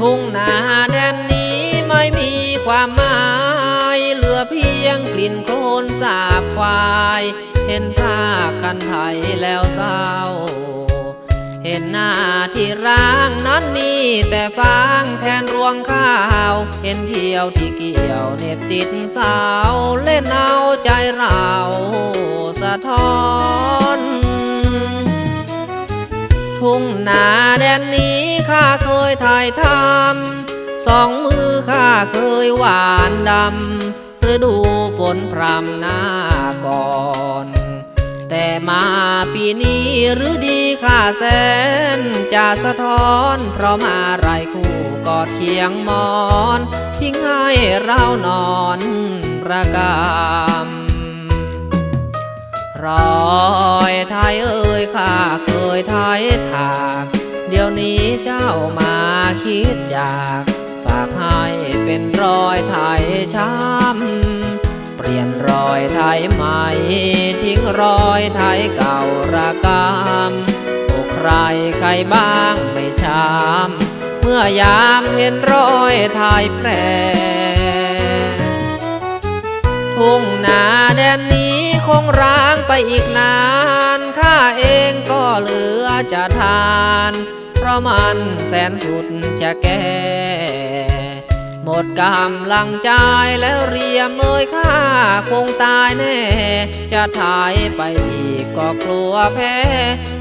ทุ่งนาแดนนี้ไม่มีความหมาย เหลือเพียงกลิ่นโคลนสาบควาย เห็นซากคันไถแล้วเศร้า เห็นหน้าที่ร้างนั้นมีแต่ฟางแทนรวงข้าว เห็นเที่ยวที่เกี่ยวเหน็บติดสาว เล่นเอาใจเราสะท้อน ทุ่งนาแดนนี้ข้าเคยถ่ายทำสองมือข้าเคยหวานดำฤดูฝนพรำหน้าก่อน แต่มาปีนี้หรือดีข้าแสน จะสะท้อนเพราะมาไรคู่กอดเคียงมอน ทิ้งให้เรานอนประกำรอ ยไทยเอ่ยข้าเคยไทยถาก เดี๋ยวนี้เจ้ามาคิดจาก ฝากให้เป็นรอยไทยช้ำ เปลี่ยนรอยไทยใหม่ ทิ้งรอยไทยเก่าระกำอกใครใครบ้างไม่ช้ำ เมื่อยามเห็นรอยไทยแปร ทุ่งนาแดนนี้คงร้างไปอีกนาน ข้าเองก็เหลือจะทาน เพราะมันแสนสุดจะแก่หมดกำลังใจแล้วเรียมเอ่ยข้าคงตายแน่ จะถ่ายไปอีกก็กลัวแพ้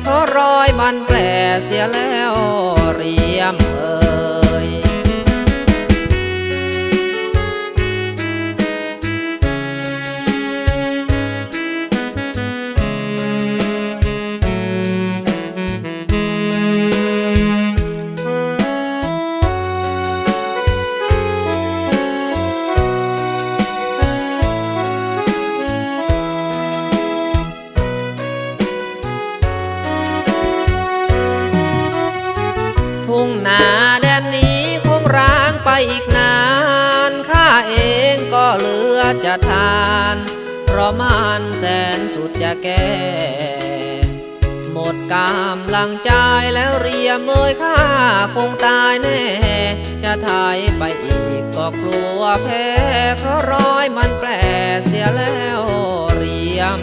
เพราะรอยมันแปลเสียแล้วเรียมเอ่ย นาแดนนี้คงร้างไปอีกนานข้าเองก็เหลือจะทาน เพราะมันแสนสุดจะแก่หมดกำลังใจแล้วเรียมเอ่ยข้าคงตายแน่ จะถ่ายไปอีกก็กลัวแพ้ เพราะรอยมันแปลเสียแล้วเรียม